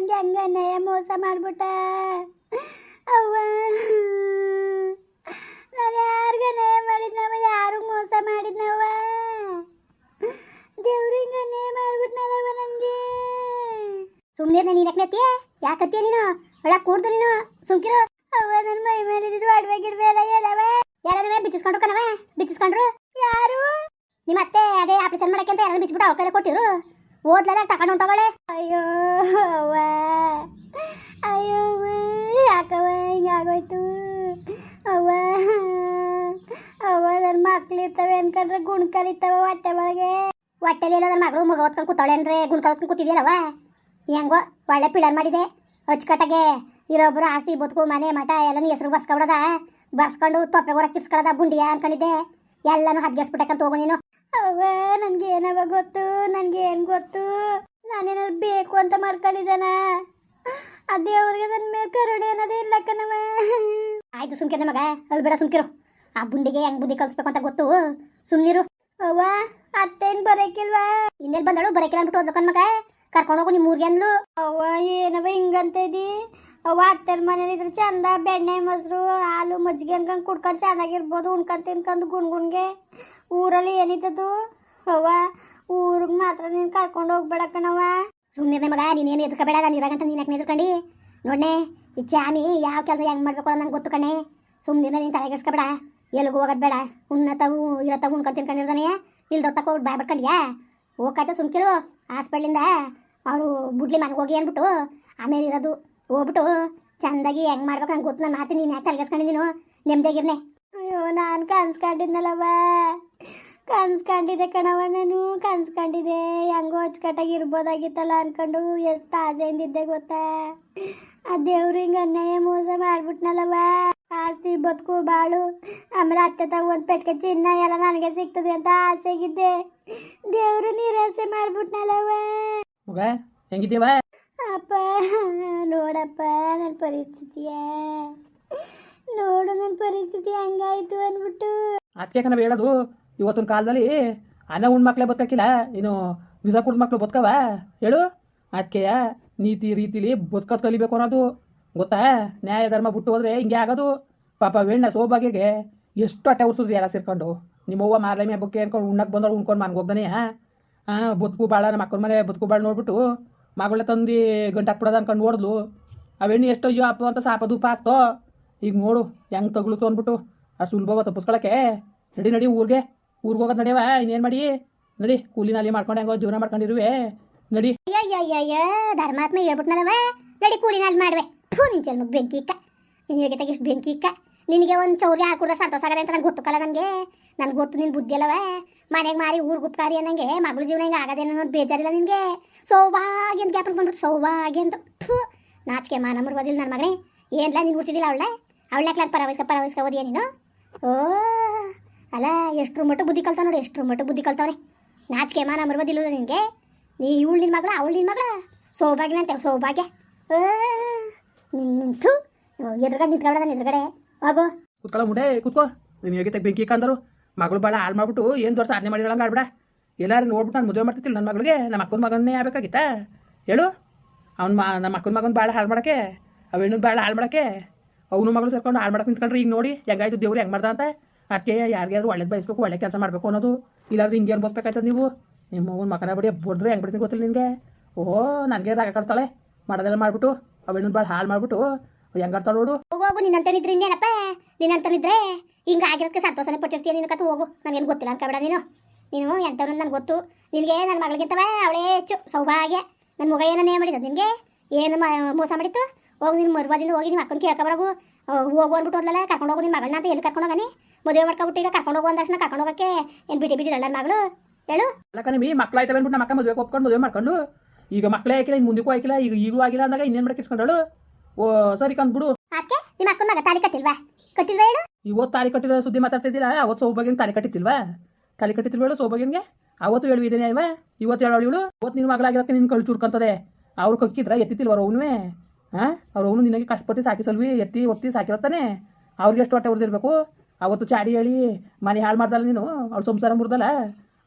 ನನ್ಗೆ ಹಂಗ ಅನ್ಯಾಯ ಮೋಸ ಮಾಡ್ಬಿಟ್ಟ. ಅವ್ವ. ನಾನು ಯಾರಿಗ ಅನ್ಯಾಯ ಮಾಡಿದ್ನವ, ಯಾರು ಮೋಸ ಮಾಡಿದ್ನವ? ದೇವ್ರು ಹಿಂಗ ಅನ್ಯಾಯ ಮಾಡ್ಬಿಟ್ನಲ್ಲವ ನನಗೆ. ಸುಮ್ಮನೆ ನಾನು ಯಾಕೆ ಯಾಕತ್ತೀಯ ನೀನು? ಒಳ ಕೂಡ್ದು ನೀನು, ಸುಮ್ಕಿರು. ಅವ್ವ ನನ್ನ ಮೈ ಮೇಲೆ ಇದ್ದಿದ್ದು ಅಡ್ವೆ ಗಿಡ್ವೆ ಎಲ್ಲ ಹೇಳವ ಯಾರೇ ಬಿಚ್ಚಿಸ್ಕೊಂಡ್ರು ಕಣವ ಬಿಚ್ಚಿಸ್ಕೊಂಡ್ರು? ಯಾರು? ನಿಮ್ಮ ಅತ್ತೆ ಅದೇ ಆಪರೇಷನ್ ಮಾಡಕ್ಕೆ ಅಂತ ಯಾರು ಬಿಚ್ಚಿಬಿಟ್ಟು ಅವ್ರ ಕೈಲಿ ಕೊಟ್ಟಿರು ಓದ್ಲೆಲ್ಲ, ತಗೊಂಡು ಹೊಂಟೋಗಳೆ ಅಯ್ಯೋ, ಅವ್ವ. ಅಯ್ಯೋ ಯಾಕವ್ವ? ಹಿಂಗಾಗೋಯ್ತು ಅವ್ವ. ಅವ್ವ ನನ್ನ ಮಕ್ಳು ಇರ್ತವೆ ಅನ್ಕೊಂಡ್ರೆ ಗುಣ ಇರ್ತವೆ ಹೊಟ್ಟೆ ಒಳಗೆ. ಹೊಟ್ಟೆಲಿ ಇಲ್ಲ ನನ್ನ ಮಗಳು ಮಗ ಓದ್ಕೊಂಡು ಕೂತಾಳೆ ಅಂದ್ರೆ ಗುಣ ಹೊತ್ಕೊಂಡು ಕೂತಿದ್ಯಲ್ಲವ ಹೆಂಗೋ, ಒಳ್ಳೆ ಪಿಳರ್ ಮಾಡಿದೆ. ಅಚ್ಚುಕಟ್ಟಾಗೆ ಇರೊಬ್ರು ಆಸಿ ಬದುಕು ಮನೆ ಮಠ ಎಲ್ಲನೂ ಹೆಸರು ಬರ್ಸ್ಕೊಬಿಡದ ಬಸ್ಕೊಂಡು ತೊಪ್ಪೆಗೋರ ಹೊರ ಕಿಸ್ಕೊಳ್ಳೋದ ಬುಂಡಿಯ ಅನ್ಕೊಂಡಿದ್ದೆ. ಎಲ್ಲನೂ ಹದ್ಗೆಸ್ಬಿಟ್ಟಕ್ಕಂತ ಹೋಗು ನೀನು. ಅವ್ವ ನನ್ಗೆ ಏನವ ಗೊತ್ತು? ನನ್ಗೆ ಏನ್ ಗೊತ್ತು? ನಾನೇನಾದ್ರು ಬೇಕು ಅಂತ ಮಾಡ್ಕೊಂಡಿದ್ದಾನ? ಅದೇ ಅವ್ರಿಗೆ ನನ್ನ ಮೇಲೆ ಕರುಣೆ ಅನ್ನೋದೇ ಇಲ್ಲ ಕಣವ ಆಯ್ತು ಸುಮ್ಕಿರ ಮಗ, ಅಳ್ಬೇಡ, ಸುಮ್ಕಿರು. ಆ ಬುಂಡಿಗೆ ಹೆಂಗ್ ಬುದ್ಧಿ ಕಲ್ಸ್ಬೇಕು ಅಂತ ಗೊತ್ತು? ಸುಮ್ನಿರು. ಅವ್ವ, ಅತ್ತೇನ್ ಬರಕಿಲ್ವಾ? ಇನ್ನೆಲ್ ಬಂದಳು, ಬರಕಿಲ್ಲ ಅಂದ್ಬಿಟ್ಟು ಓದ್ಬೇಕನ್ ಮಗ. ಕರ್ಕೊಂಡು ಹೋಗು ನಿಮ್ಮ ಊರಿಗೆ ಅಂದ್ಲು. ಅವ್ವ ಏನವ ಹಿಂಗಂತ ಇದಿ? ಅವ್ವ ಅತ್ತೆರ ಮನೇಲಿ ಇದ್ರೆ ಚಂದ ಬೆಣ್ಣೆ, ಮೊಸರು, ಹಾಲು, ಮಜ್ಜಿಗೆ ಅನ್ಕೊಂಡು ಕುಡ್ಕೊಂಡು ಚೆನ್ನಾಗಿರ್ಬೋದು, ಉಣ್ಕೊಂಡು ತಿನ್ಕೊಂಡು ಗುಣ್ಗುಣ್ಗೆ. ಊರಲ್ಲಿ ಏನಿದ್ದದು ಅವ್ವ, ಊರಿಗೆ ಮಾತ್ರ ನೀನು ಕರ್ಕೊಂಡು ಹೋಗ್ಬೇಡ ಕಣವ್ವ. ಸುಮ್ಮನೆ ಮಗ ನೀನೇನು ಎದ್ಕಬೇಡ, ನಾನು ಇರಾಗಂಟ ನೀನು ಯಾಕೆ ನಿಂತ್ಕೊಂಡು ನೋಡ್ನೆ, ಈ ಚಾಮಿ ಯಾವ ಕೆಲಸ ಹೆಂಗೆ ಮಾಡ್ಬೇಕು ನಂಗೆ ಗೊತ್ತು ಕಣೆ. ಸುಮ್ಮನೆ ನೀನು ತಲೆಗೆಡ್ಸ್ಕೊಬೇಡ ಎಲ್ಲಿಗೂ ಹೋಗೋದು ಬೇಡ. ಉಣ್ಣತಾವು ಇರತ್ತಾವು ಉಣ್ಕೊಂಡು ಇಲ್ಲಿ ಇಲ್ದೊತ್ತಕ್ಕೆ ಹೋಗ್ಬಿಟ್ಟು ಬಾಯ್ ಬಿಟ್ಕೊಂಡ್ಯಾ? ಹೋಗಾಯ್ತಾ ಸುಮ್ಕಿರು, ಹಾಸ್ಪಿಟ್ಲಿಂದ. ಅವರು ಬುಡ್ಲಿ ಮನೆಗೆ ಹೋಗಿ ಅಂದ್ಬಿಟ್ಟು, ಆಮೇಲೆ ಇರೋದು. ಹೋಗ್ಬಿಟ್ಟು, ಚಂದಾಗಿ ಹೆಂಗೆ ಮಾಡ್ಬೇಕು ನಂಗೆ ಗೊತ್ತು, ನಾನು ಮಾಡ್ತೀನಿ, ನೀನು ಯಾಕೆ ತಲೆಗೆಸ್ಕೊಂಡು ನೀನು ನೆಮ್ಮದಿಯಾಗಿರ್ನೆ ಅಯ್ಯೋ, ನಾನು ಕನ್ಸ್ಕೊಂಡಿದ್ನಲ್ಲವ ಕನ್ಸ್ಕೊಂಡಿದ್ದೆ ಕಣವ ನಾನು ಕನ್ಸ್ಕೊಂಡಿದ್ದೆ ಹೆಂಗೋ ಅಚ್ಚುಕಟ್ಟಾಗಿ ಇರ್ಬೋದಾಗಿತ್ತಲ್ಲ ಅನ್ಕೊಂಡು ಎಷ್ಟು ಆಸೆಯಿಂದಿದ್ದೆ ಗೊತ್ತಾ? ಆ ದೇವ್ರು ಹಿಂಗೆ ಅನ್ಯಾಯ ಮೋಸ ಮಾಡ್ಬಿಟ್ನಲ್ಲವ ಆಸ್ತಿ ಬದುಕು ಬಾಳು ಆಮೇಲೆ ಅತ್ತೆ ಒಂದು ಪೆಟ್ಕೆ ಚಿನ್ನ ಎಲ್ಲ ನನಗೆ ಸಿಗ್ತದೆ ಅಂತ ಆಸೆಗಿದ್ದೆ. ದೇವ್ರು ನಿರಾಸೆ ಮಾಡ್ಬಿಟ್ನಲ್ಲವ ಹೆಂಗಿದ್ದೀವ? ಅಪ್ಪ ನೋಡಪ್ಪ ನನ್ನ ಪರಿಸ್ಥಿತಿಯ. ನೋಡು ನನ್ನ ಪರಿಸ್ಥಿತಿ ಹಂಗಾಯ್ತು ಅಂದ್ಬಿಟ್ಟು. ಅದಕ್ಕೆ ಕಣ ಹೇಳೋದು? ಇವತ್ತಿನ ಕಾಲದಲ್ಲಿ ಅನ್ನ ಉಂಡು ಮಕ್ಳೇ ಬದುಕಕ್ಕಿಲ್ಲ ಇನ್ನು ವಿಸ ಕುಡ್ ಮಕ್ಳು ಬದುಕವ? ಹೇಳು. ಅದಕ್ಕೆ ನೀತಿ ರೀತಿಲಿ ಬದುಕೋದು ಕಲಿಬೇಕು ಅನ್ನೋದು. ಗೊತ್ತಾ? ನ್ಯಾಯ ಧರ್ಮ ಬಿಟ್ಟು ಹೋದ್ರೆ ಹಿಂಗೆ ಆಗೋದು. ಪಾಪ ವೇಣ್ಣ ಸೋಬಾಗಿಗೆ ಎಷ್ಟು ಅಟ್ಟೆ ಉರ್ಸಿದ್ರು ಎಲ್ಲ ಸೇರ್ಕೊಂಡು. ನಿಮ್ಮವ್ವ ಮಾರ್ಲೆ ಮೇ ಹಬ್ಬಕ್ಕೆ ಅನ್ಕೊಂಡು ಉಣ್ಣಕ್ಕೆ ಬಂದವ್ರು ಉಣ್ಕೊಂಡು ಮನ್ಗೆ ಹೋಗ್ದಾನೆ. ಹಾಂ? ಬದುಕು ಭಾಳ ನಮ್ಮ ಅಕ್ಕನ ಮನೆ ಬದುಕು ಭಾಳ ನೋಡ್ಬಿಟ್ಟು ಮಗಳೇ ತಂದು ಗಂಟು ಹಾಕ್ಬಿಡೋದು ಅನ್ಕೊಂಡು ನೋಡಿದ್ಲು ಅವೆಣ್ಣೆ ಎಷ್ಟು ಅಯ್ಯೋ ಅಪ್ಪ ಅಂತ ಸಾಪ ದೂಪ ಹಾಕ್ತೋ. ಈಗ ನೋಡು, ಹೆಂಗೆ ತಗ್ಳುತ್ತು ಅಂದ್ಬಿಟ್ಟು ಅಷ್ಟು ಸುಲಭವ ತಪ್ಪಿಸ್ಕೊಳಕ್ಕೆ. ನಡಿ ನಡಿ ಊರಿಗೆ. ಊರಿಗೆ ಹೋಗೋದು ನಡೆಯವ? ಇನ್ನೇನು ಮಾಡಿ? ನಡಿ, ಕೂಲಿ ನಾಲಿ ಮಾಡ್ಕೊಂಡು ಹೆಂಗೋ ಜೀವನ ಮಾಡ್ಕೊಂಡಿರುವೆ. ನಡಿ. ಅಯ್ಯಯ್ಯಯ್ಯ ಧರ್ಮಾತ್ಮ ಹೇಳ್ಬಿಟ್ನಲ್ಲವ? ನಡಿ ನಾಲಿ ಮಾಡುವೆ. ಥೂ, ನಿನ್ ಜನ್ಮಕ್ಕೆ ಬೆಂಕಿ ಇಕ್ಕ. ನಿನ್ನ ಹೇಗೆ ಇಷ್ಟು ಬೆಂಕಿ ಇಕ್ಕ. ನಿನಗೆ ಒಂದು ಚೌರಿ ಹಾಕಿದ್ರೆ ಸಂತೋಷ ಆಗದೆ ಅಂತ ನಂಗೆ ಗೊತ್ತಕ್ಕಲ್ಲ ನನಗೆ ನನಗೆ ಗೊತ್ತು ನಿನ್ ಬುದ್ಧಿ ಅಲ್ಲವ? ಮನೆಗೆ ಮಾರಿ ಊರಿಗೆ ಗುಪ್ಕಾರಿ ಅನ್ನಂಗೆ ಮಗಳ ಜೀವನ ಹಿಂಗೆ ಆಗದೇನೋ ಅನ್ನೋದು ಬೇಜಾರಿಲ್ಲ ನಿನಗೆ. ಸೌಭಾಗ್ಯ ಅಂತ ಗ್ಯಾಪನ್ ಬಂದ್ಬಿಟ್ಟು ಸೌಭಾಗ್ಯ ಅಂತ. ಥೂ, ನಾಚಿಕೆ ಮಾನ ಮುರ್ಬೋದಿಲ್ಲ ನನ್ನ ಮಗನೇ. ಏನಿಲ್ಲ ನೀನು ಉಡ್ಸಿದಿಲ್ಲ ಅವಳೆ? ಅವಳೆ ಪರವಹಿಸ್ಕ ಪರವಹಿಸ್ಕ ಓದಿಯ ನೀನು? ಓ ಅಲ್ಲ, ಎಷ್ಟರ ಮಟ್ಟ ಬುದ್ಧಿ ಕಲ್ತಾವ ನೋಡಿ ಎಷ್ಟು ಮಟ್ಟ ಬುದ್ಧಿ ಕಲ್ತಾವ್ರೆ ನಾಚಿಕೆ ಮಾನ ಮರ್ಬೋದಿಲ್ಲ ನಿನಗೆ? ನೀ ಇವಳು ನಿನ್ನ ಮಗಳ ಅವಳು ನಿನ್ನ ಮಗಳ? ಸೌಭಾಗ್ಯ ಅಂತ, ಸೌಭಾಗ್ಯ. ನಿಂತು ಎದುರುಗಡೆ ನಿಂತ್ಕೊಂಡ ನಾನು ಎದುರುಗಡೆ. ಹೋಗು. ಕುತ್ಕೊಳ್ಳೋ ಮುಂಡೆ ಕುತ್ಕೋ. ನೀನು ಹೇಗೆ ಬೆಂಕಿ ಕಂದರು ಮಗಳು ಭಾಳ ಹಾಳು ಮಾಡ್ಬಿಟ್ಟು ಏನು ದೊಡ್ಡ ಸಾಧನೆ ಹೇಳಂಗೆ ಆಡ್ಬೇಡ. ಎಲ್ಲರೂ ನೋಡ್ಬಿಟ್ಟು ನಾನು ಮದುವೆ ಮಾಡ್ತಿದ್ದಿಲ್ಲ ನನ್ನ ಮಗಳಿಗೆ ನಮ್ಮ ಅಕ್ಕನ ಮಗನೇ ಆಗಬೇಕಾಗಿತ್ತಾ? ಹೇಳು. ಅವ್ನು ಮಾ ನಮ್ಮ ಅಕ್ಕನ ಮಗನ ಭಾಳ ಹಾಳು ಮಾಡೋಕ್ಕೆ ಅವೇನು ಭಾಳ ಹಾಳು ಮಾಡೋಕ್ಕೆ, ಅವನು ಮಗಳು ಸೇರ್ಕೊಂಡು ಹಾಳು ಮಾಡಕ್ಕೆ ನಿಂತ್ಕೊಂಡ್ರೆ ಈಗ ನೋಡಿ, ಹೆಂಗಾಯ್ತು ದೇವ್ರು, ಹೆಂಗೆ ಮಾಡ್ದ ಅಂತ. ಅದಕ್ಕೆ ಯಾರಿಗಾದ್ರು ಒಳ್ಳೇದು ಬಯಸ್ಬೇಕು, ಒಳ್ಳೆ ಕೆಲಸ ಮಾಡಬೇಕು ಅನ್ನೋದು ಇಲ್ಲಾದ್ರೂ ಹಿಂಗೆ ಅನ್ಬೋಸ್ಬೇಕಾಯ್ತದ ನೀವು. ನಿಮ್ಮ ಮಗನ ಮಕನ ಬಡಿ ಬಡ್ರೆ ಹೆಂಗೆ ಬಿಡ್ತೀನಿ ಗೊತ್ತಿಲ್ಲ ನಿನಗೆ. ಓ ನನಗೆ ರಾಗ ಕಟ್ತಾಳೆ ಮಾಡೋದೆಲ್ಲ ಮಾಡಿಬಿಟ್ಟು ಅವೇನು ಭಾಳ ಹಾಳು ಮಾಡಿಬಿಟ್ಟು ಹೆಂಗಾಡ್ತಾಳೆ ನೋಡು. ಹೋಗು ಹೋಗು ನಿನ್ನಂತನಿದ್ರೆ ಇನ್ನೇನಪ್ಪ? ನಿನ್ನಂತನಿದ್ರೆ ಹಿಂಗೆ ಆಗಿರೋದಕ್ಕೆ ಸಂತೋಷನೇ ಪಟ್ಟಿರ್ತೀಯ ನಿನ್ನ ಕತ್ತು ಹೋಗು, ನನಗೇನು ಗೊತ್ತಿಲ್ಲ ಅನ್ಕೋಬೇಡ ನೀನು. ನೀನು ಎಂಥವ್ರು ನನಗೆ ಗೊತ್ತು. ನಿನಗೆ ನನ್ನ ಮಗಳಿಗಿಂತವ ಅವಳೇ ಹೆಚ್ಚು ಸೌಭಾಗ್ಯ. ನನ್ನ ಮಗ ಏನನ್ನೇ ಮಾಡಿದ ನಿನಗೆ? ಏನು ಮೋಸ ಮಾಡಿತ್ತು? ಹೋಗಿ ನಿನ್ನ ಮರುವಾದಿಂದ ಹೋಗಿ ನಿಮ್ಮ ಅಕ್ಕನ ಕೇಳ್ಕೊಬರೋಗು ಹೋಗು ಅಂದ್ಬಿಟ್ಟು ಹೋದಲ್ಲ ಕರ್ಕೊಂಡು ಹೋಗು ನಿಮ್ಮ ಮಗಳನ್ನ ಅಂತ ಎಲ್ಲಿ ಕರ್ಕೊಂಡು ಹೋಗನಿ? ಮದುವೆ ಮಾಡ್ಕೊಬಿಟ್ಟು ಈಗ ಕರ್ಕೊಂಡು ಹೋಗೋ ತಕ್ಷಣ ಕರ್ಕೊಂಡು ಹೋಗಕ್ಕೆ ಏನು ಬಿಟಿ ಬಿದ್ದಿ ನನ್ನ ಮಗಳು? ಹೇಳು. ಅಲ್ಲಕ್ಕ ನಿಮಗೆ ಮಕ್ಳಾಯ್ತವೆ ಅಂದ್ಬಿಟ್ಟು ನಮ್ಮ ಅಕ್ಕ ಮದುವೆ ಒಪ್ಕೊಂಡು ಮದುವೆ ಮಾಡ್ಕೊಂಡು. ಈಗ ಮಕ್ಕಳೇ ಆಯ್ಕಿಲ್ಲ ಇನ್ನು ಮುಂದಕ್ಕೂ ಆಯ್ಕಿಲ್ಲ ಈಗ ಈಗಲೂ ಆಗಿಲ್ಲ ಅಂದಾಗ ಇನ್ನೇನು ಮಾಡಕ್ಕೆ ಇಸ್ಕೊಂಡಳು ಓ ಸರಿ ಕಂದ್ಬಿಡು ಅದಕ್ಕೆ ನಿಮ್ಮ ಅಕ್ಕನ ಮಗ ತಾಲಿ ಕಟ್ಟಿಲ್ವಾ? ಕಟ್ಟಿಲ್ವಾ ಹೇಳು? ಇವತ್ತು ತಾಲಿ ಕಟ್ಟಿರೋ ಸುದ್ದಿ ಮಾತಾಡ್ತಿದ್ದೀರಾ? ಅವತ್ತು ಸೌಭಾಗ್ಯನ ತಾಲಿ ತಾಳಿ ಹೇಳು ಸೌಭಾಗ್ಯನ್ಗೆ? ಅವತ್ತು ಹೇಳು ಇದೇನೆ ಇವ ಇವತ್ತು ಹೇಳೋಳು ಇವಳು? ಇವತ್ತು ನಿನ್ನ ಮಗಳಾಗಿರೋಕ್ಕೆ ನಿನ್ನ ಕಳು ಚುರ್ಕಂತದೆ. ಅವ್ರು ಕಕ್ಕಿದ್ರ ಎತ್ತಿತ್ತಿಲ್ವ ಅವನುವೇ ಹಾಂ ಅವ್ರ ಅವನು ನಿನಗೆ ಕಷ್ಟಪಟ್ಟು ಸಾಕಿಸಲ್ವಿ ಎತ್ತಿ ಒತ್ತಿ ಸಾಕಿರತ್ತಾನೆ ಅವ್ರಿಗೆ ಎಷ್ಟು ಹೊಟ್ಟೆ ಉರ್ದಿರ್ಬೇಕು? ಅವತ್ತು ಚಾಡಿ ಹೇಳಿ ಮನೆ ಹಾಳು ಮಾಡ್ದಲ್ಲ ನೀನು? ಅವ್ಳು ಸಂಸಾರ ಮುರ್ದಲ್ಲ?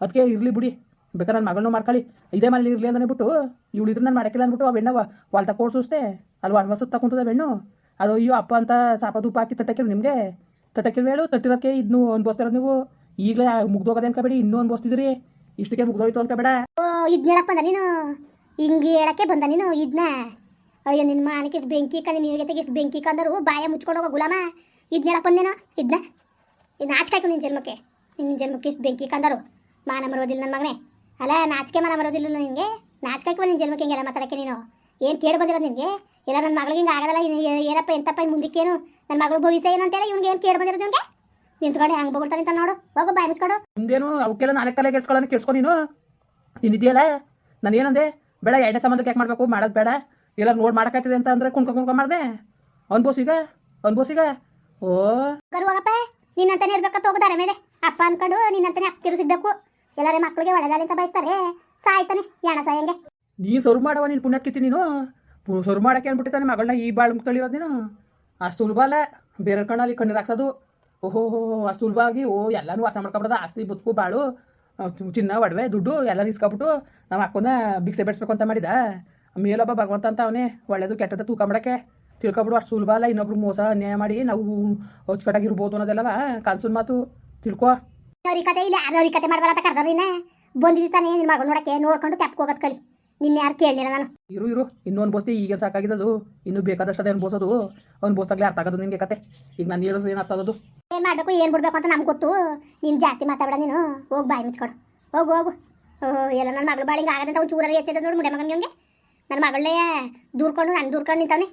ಅದಕ್ಕೆ ಇರಲಿ ಬಿಡಿ. ಬೇಕಾದ್ರೆ ನನ್ನ ಮಗಳನ್ನೂ ಮಾಡ್ಕೊಳ್ಳಿ ಇದೇ ಮನೇಲಿ ಇರಲಿ ಅಂದ್ಬಿಟ್ಟು ಬಿಟ್ಟು ಇವಳು ಇದ್ರೆ ನಾನು ಮಾಡೋಕ್ಕಿಲ್ಲ ಅಂದ್ಬಿಟ್ಟು ಆ ಬೆಣ್ಣ ವಾಲ್ತ ಅಲ್ಲಿ ಅಲ್ವಾ ಅನ್ವಸುತ್ತ ಕುಂತದ ಬೆಣ್ಣು? ಅದು ಅಯ್ಯೋ ಅಪ್ಪ ಅಂತ ಸಾಪ ಧೂಪ ಹಾಕಿ ತಟ್ಟಕ್ಕಿಲ್ಲ ನಿಮಗೆ? ತಟ್ಟಕ್ಕಿಲ್ಲ ಹೇಳು ತಟ್ಟಿರೋದಕ್ಕೆ ಇದನ್ನು ಅನ್ಬೋಸ್ತಿರೋದು ನೀವು. ಈಗಲೇ ಮುಗ್ದೋಗದೆ ಅನ್ಕೋಬೇಡಿ, ಇನ್ನೂ ಅನ್ಭವಿಸ್ತಿದ್ರಿ ಇಷ್ಟಕ್ಕೆ ಮುಗ್ದೋಯ್ತು ಅನ್ಕೋಬೇಡ. ಓ, ಇದ್ನ ಹೇಳಕ್ ಬಂದ ನೀನು? ಹಿಂಗೆ ಹೇಳಕ್ಕೆ ಬಂದ ನೀನು ಇದನ್ನ ಅಯ್ಯೋ ನಿನ್ನ ಮಾನಕ್ಕೆ ಇಷ್ಟು ಬೆಂಕಿ ಕಂದ ನಿನಗೆ ಇಷ್ಟು ಬೆಂಕಿ ಕಂದರು, ಬಾಯ ಮುಚ್ಕೊಂಡು ಹೋಗೋ ಗುಲಾಮ. ಇದ್ನ ಹೇಳಕ್ ಬಂದೇನೋ ಇದನ್ನ ಇದು ನಾಚಿಕಾಯ್ಕು ನಿನ್ನ ಜನ್ಮಕ್ಕೆ. ನಿನ್ನ ಜನ್ಮಕ್ಕೆ ಇಷ್ಟು ಬೆಂಕಿ ಕಂದರು. ಮಾನ ಮರೋದಿಲ್ಲ ನನ್ನ ಮಗನೇ. ಅಲ್ಲ ನಾಚಿಕೆ ಮಾನ ಮರೋದಿಲ್ಲ ನಿನಗೆ? ನಾಚಿಕಾಯ್ಕು ನಿನ್ನ ಜನ್ಮಕ್ಕೆ ಹಿಂಗೆಲ್ಲ ಮಾತಾಡಕ್ಕೆ ನೀನು? ಏನು ಕೇಳಿ ಬಂದಿರೋದು ನಿನಗೆ? ಇಲ್ಲ ನನ್ನ ಮಗಳಿಗೆ ಹಿಂಗೆ ಆಗೋದಲ್ಲ ಏನಪ್ಪ ಎಂತಪ್ಪ ಮುಂದಕ್ಕೇನು ನನ್ನ ಮಗಳು ಭವಿಷ್ಯ ಏನು ಅಂತೇಳಿ ಇವ್ನಿಗೆ ಏನು ಕೇಳಿ ಬಂದಿರೋದು ನಿಮಗೆ ನಿಂತ್ಕೊಂಡು ಹೆಂಗೆ ಬೊಗಳ್ತಾ ಅಂತ ನೋಡು. ಹೋಗು ಬಾಯಿ ಮುಚ್ಕೊಡು. ಮುಂದೇನು ಅವಕ್ಕೆಲ್ಲ ನಾಲ್ಕು ತಲೆ ಕೆಡ್ಸ್ಕೊಳ್ಳೋಣ ಕೆಡ್ಸ್ಕೊ ನೀನು? ನೀನಿದೆಯಲ್ಲ ನಾನು ಏನಂದೆ? ಬೇಡ ಎರಡನೇ ಸಂಬಂಧಕ್ಕೆ ಯಾಕೆ ಮಾಡಬೇಕು? ಮಾಡೋದು ಬೇಡ. ಎಲ್ಲ ನೋಡಿ ಮಾಡೋಕ್ಕಾಯ್ತದೆ ಅಂತ ಅಂದರೆ ಕುಣ್ಕೊ ಕುಣ್ಕೊ ಮಾಡಿದೆ? ಅನ್ಬೋಸಿಗ ಅನ್ಬೋಸಿಗ ಓ. ಗರು ಹೋಗಪ್ಪ ನಿನ್ನಂತಾನೆ ಇರ್ಬೇಕಂತ ಹೋಗೋದಾರ ಮೇಲೆ? ಅಪ್ಪ ಅನ್ಕೊಂಡು ನಿನ್ನಂತಾನೆ ಅಕ್ಕಿರು ಸಿಗ್ಬೇಕು ಎಲ್ಲರ ಮಕ್ಕಳಿಗೆ ಒಳ್ಳೆದಾಲಿ ಅಂತ ಬಯಸ್ತಾರೆ. ಸಾಯ್ತಾನೆ ಯಾಣ ಸಾಯಂಗೆ. ನೀನು ಸೊರು ಮಾಡವ ನೀನು ಪುಣ್ಯಕ್ಕಿತಿ ನೀನು. ಸೊರು ಮಾಡೋಕ್ಕೆ ಅಂದ್ಬಿಟ್ಟಿದ್ದಾನೆ ಮಗಳನ್ನ ಈ ಬಾಳು ಮುಕ್ತಳಿರೋದು ನೀನು. ಅಷ್ಟು ಸುಲಭ ಅಲ್ಲ. ಬೇರೆ ಕಣ್ಣಲ್ಲಿ ಕಣ್ಣೀರು ಹಾಕ್ಸೋದು ಓಹೋ ಅಷ್ಟು ಸುಲಭ ಆಗಿ, ಓ, ಎಲ್ಲನೂ ವಾಸ ಮಾಡ್ಕೊಬಿಡೋದು. ಆಸ್ತಿ, ಬದುಕು, ಬಾಳು ಚಿನ್ನ, ಒಡವೆ, ದುಡ್ಡು ಎಲ್ಲ ಇಸ್ಕೊಬಿಟ್ಟು ನಾವು ಹಾಕೊಂಡ ಬಿಕ್ಸೆ ಬೆಳೆಸ್ಬೇಕು ಅಂತ ಮಾಡಿದ. ಮೇಲೊಬ್ಬ ಭಗವಂತ ಅಂತ ಅವನೇ. ಒಳ್ಳೇದು, ಕೆಟ್ಟದ್ದು ತೂಕ ಮಾಡೋಕ್ಕೆ. ತಿಳ್ಕೊಬಿಡು ಅಷ್ಟು ಸುಲಭ ಅಲ್ಲ ಇನ್ನೊಬ್ರು ಮೋಸ ಅನ್ಯಾಯ ಮಾಡಿ ನಾವು ಅಚ್ಚುಕಟ್ಟಾಗಿರ್ಬೋದು ಅನ್ನೋದೆಲ್ಲವ. ಕನ್ಸೂನ್ ಮಾತು ತಿಳ್ಕೋ. ಕತೆ ಇಲ್ಲ ಯಾರು ಅವ್ರಿ ಕತೆ ಮಾಡ್ಬಾರ ಅಂತ ಕರ್ದವ್ರಿನ ಬಂದಿದ್ದು ತಾನೇ ನಿನ್ನ ಮಗಳು ನೋಡಕ್ಕೆ ನೋಡ್ಕೊಂಡು ತೆಪ್ಪ ಹೋಗೋದು ಕಲಿ. ನಿನ್ನ ಯಾರು ಕೇಳಲಿಲ್ಲ ನಾನು. ಇರು ಇರು ಇನ್ನೊಂದು ಬೋಸ್ತಿ ಈಗ ಸಾಕಾಗಿದ್ದದು. ಇನ್ನು ಬೇಕಾದಷ್ಟು ಅದೇ ಅನ್ಬೋಸೋದು. ಅನ್ಬೋಸ್ದಾಗಲೇ ಅರ್ಥ ಆಗೋದು ನಿನಗೆ ಕತೆ. ಈಗ ನಾನು ಹೇಳೋದು ಏನು ಅರ್ಥ ಆಗೋದು? ಏನು ಮಾಡಬೇಕು ಏನು ಬಿಡ್ಬೇಕು ಅಂತ ನಮ್ಗೆ ಗೊತ್ತು. ನೀನು ಜಾಸ್ತಿ ಮಾತಾಡ ನೀನು. ಹೋಗಿ ಬಾಯಿ ಮುಚ್ಕೊಡು. ಹೋಗು ಹೋಗು. ಎಲ್ಲ ನನ್ನ ಮಗಳು ಬಾಳಿಂಗ್ ಆಗದಂತ ಒಂದು ಚೂರಲ್ಲಿ ಎತ್ತಿದ ನೋಡಿ ಮುಡೆ ಮಗನಿಗೆ ನನ್ನ ಮಗಳೇ ದೂರ್ಕೊಂಡು ನಾನು ದೂರ್ಕೊಂಡು ನಿಂತವನೆ.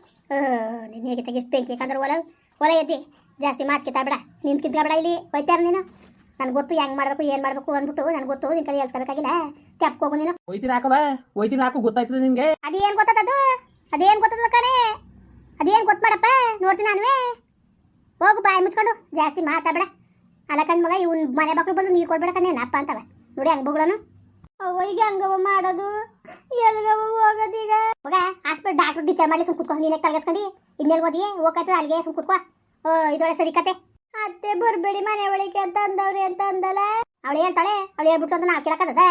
ನೀನು ಹೇಗೆ ತೆಗಿ ಎಷ್ಟು ಬೆಂಕಿ ಯಾಕಂದ್ರೆ ಒಲ ಒಲ ಎದ್ದಿ ಜಾಸ್ತಿ ಮಾತು ಕಿತ್ತಾಬೇಡ ನಿನ್ ಕಿತ್ಕೊಬೇಡ ಇಲ್ಲಿ ಹೋಯ್ತಾರ ನೀನು. ನನಗೆ ಗೊತ್ತು ಹೆಂಗೆ ಮಾಡಬೇಕು ಏನು ಮಾಡಬೇಕು ಅಂದ್ಬಿಟ್ಟು ನನಗೆ ಗೊತ್ತು ನಿನ್ನ ಕೈ ಹೇಳ್ಸ್ಕೋಬೇಕಾಗಿಲ್ಲ ತೆಪ್ಪ ಹೋಗು ನೀನು. ಹೋಯ್ತೀನಿ ಹಾಕವ ಹೋಯ್ತೀನಿ ಹಾಕು ಗೊತ್ತಾಯ್ತದೆ ನಿನಗೆ. ಅದೇನು ಗೊತ್ತದದು? ಅದೇನು ಗೊತ್ತದ ಕಣೆ? ಅದೇನು ಗೊತ್ತು ಮಾಡಪ್ಪ? ನೋಡ್ತೀನಿ ನಾನುವೇ. ಹೋಗು ಬಾಯಿ ಮುಚ್ಕೊಂಡು. ಜಾಸ್ತಿ ಮಾತಾಡಬೇಡ ಅಲ್ಲ ಕಣ್ ಮಗ ಇವ್ನ ಮನೆ ಮಕ್ಳು ಬಂದು ನೀರು ಕೊಡ್ಬೇಡ ಕಣೆ ನಪ್ಪ ಅಂತವ. ನೋಡಿ ಹಂಗೆ ಬಗಳನು. ಈಗ ಹಂಗವ ಮಾಡೋದು? ಎಲ್ಗವ ಹೋಗೋದೀಗ ಮಗ ಹಾಸ್ಪಿಟಲ್ ಡಾಕ್ಟರ್ ಟೀಚರ್ ಮಾಡಿ ಸುಮ್ ಕುತ್ಕೊಂಡು ನೀನೇ ತಲಗಸ್ಕೊಂಡಿ ಇನ್ನೆಲ್ಲಿ ಓದಿ? ಹೋಗತ್ತೆ ಅಲ್ಲಿಗೆ ಸುಮ್ ಕುತ್ಕೋ. ಇದೊಳೆ ಸರಿ ಕತೆ. ಅತ್ತೆ ಬರ್ಬೇಡಿ ಮನೆ ಒಳಗೆ ಅಂತ ಅಂದವ್ರಿ ಅಂತ ಅಂದಲ್ಲ. ಅವಳು ಹೇಳ್ತಾಳೆ, ಅವಳು ಹೇಳ್ಬಿಟ್ಟು ಅಂತ ನಾವು ಕೇಳಕ್ಕದ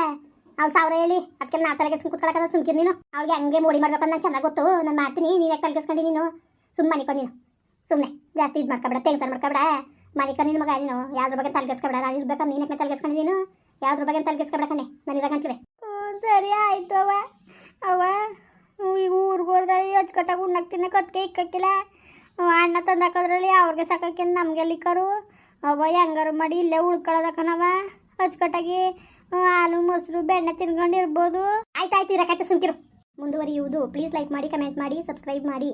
ಅವ್ಳು ಸಾವಿರ ಹೇಳಿ ಅದಕ್ಕೆ ನಾವು ತಲೆಗೆಸ್ಕೊಂಡು ಕುತ್ಕೊಳಕದ ಸುಮ್ಕಿರ್ ನೀನು. ಅವಳಿಗೆ ಹಂಗೆ ಮೋಡಿ ಮಾಡ್ಬೇಕು ಅಂತ ನಂಗೆ ಚೆನ್ನಾಗಿ ಗೊತ್ತು. ನಾನು ಮಾಡ್ತೀನಿ, ನೀನು ತಲೆಗೆಸ್ಕೊಂಡು ನೀನು? ಸುಮ್ಮನೆ ಕೊ ನೀನು. ಸುಮ್ಮನೆ ಜಾಸ್ತಿ ಇದು ಮಾಡ್ಕೊಬೇಡ, ಟೆನ್ಷನ್ ಮಾಡ್ಕೊಬೇಡ. ಮನೆ ನಿನ್ನ ಮಗ, ನೀನು. ಯಾವ್ದ್ರ ಬಗ್ಗೆ ತಲೆಗೆಸ್ಕೊಬೇಡ ನಾನು ಇರ್ಬೇಕಾದ್ರೆ ನೀನು ತಲೆಗೆಸ್ಕೊಂಡು ನೀನು? ಯಾವ್ದ್ರ ಬಗ್ಗೆ ತಲೆ ಕಣೆ ನಾನು ಇರಗಂಟ್ಲೆ ಸರಿ ಆಯ್ತು ಅವ ಅವ ಈಗ ಊರಿಗೆ ಹೋದ್ರೆ ಅಚ್ಚುಕಟ್ಟಾಗಿ ಉಣ್ಣಕ್ತಿನ ಕತ್ಕೆ ಇಕ್ಕಕ್ಕಿಲ್ಲ ಅವ ಅಣ್ಣ ತಂದು ಹಾಕೋದ್ರಲ್ಲಿ ಅವ್ರಿಗೆ ಸಾಕಕ್ಕೆ ನಮಗೆ ಇಕ್ಕರು ಅವ ಹೆಂಗಾರು ಮಾಡಿ ಇಲ್ಲೇ ಉಳ್ಕೊಳ್ಳೋದಕ್ಕನವ ಅಚ್ಚುಕಟ್ಟಾಗಿ ಹಾಲು ಮೊಸರು ಬೆಣ್ಣೆ ತಿನ್ಕೊಂಡಿರ್ಬೋದು ಆಯ್ತಾಯ್ತು ಇರಕಟ್ಟೆ ಸುಂಕಿರು ಮುಂದುವರಿಯುವುದು. ಪ್ಲೀಸ್ ಲೈಕ್ ಮಾಡಿ ಕಮೆಂಟ್ ಮಾಡಿ ಸಬ್ಸ್ಕ್ರೈಬ್ ಮಾಡಿ.